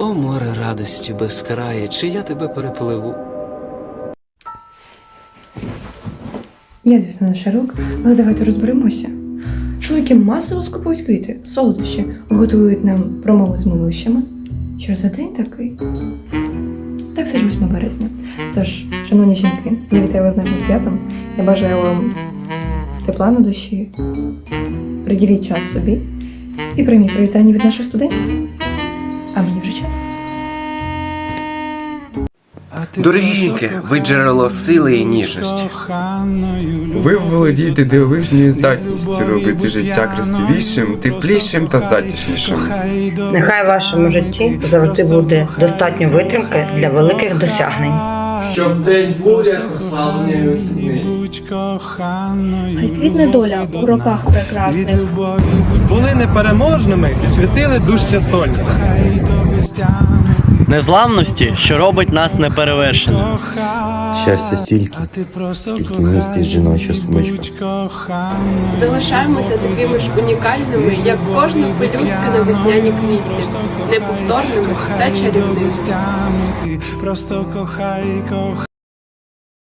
О, море радості безкрає, чи я тебе перепливу? Я, звісно, не широк, але давайте розберемося. Чоловіки масово скупують квіти, солодощі, готують нам промови з милощами. Що за день такий? Так, це ж 8 березня. Тож, шановні жінки, я вітаю вас з нашим святом. Я бажаю вам тепла на душі. Приділіть час собі і прийміть привітання від наших студентів. 咱们进去。Жінки, ви джерело сили і ніжності. Ви володієте дивовижною здатністю робити життя красивішим, теплішим та затишнішим. Нехай в вашому житті завжди буде достатньо витримки для великих досягнень. Щоб день був як прославлений вихідний. Хай квітне доля у роках прекрасних. були непереможними і світили дужче сонця. Незламності, що робить нас неперевершеними. Щастя стільки, скільки містить жіноча сумочка. Залишаємося такими ж унікальними, як кожна пелюстка на весняній квітці, неповторними та чарівними. Просто кохай, кохай.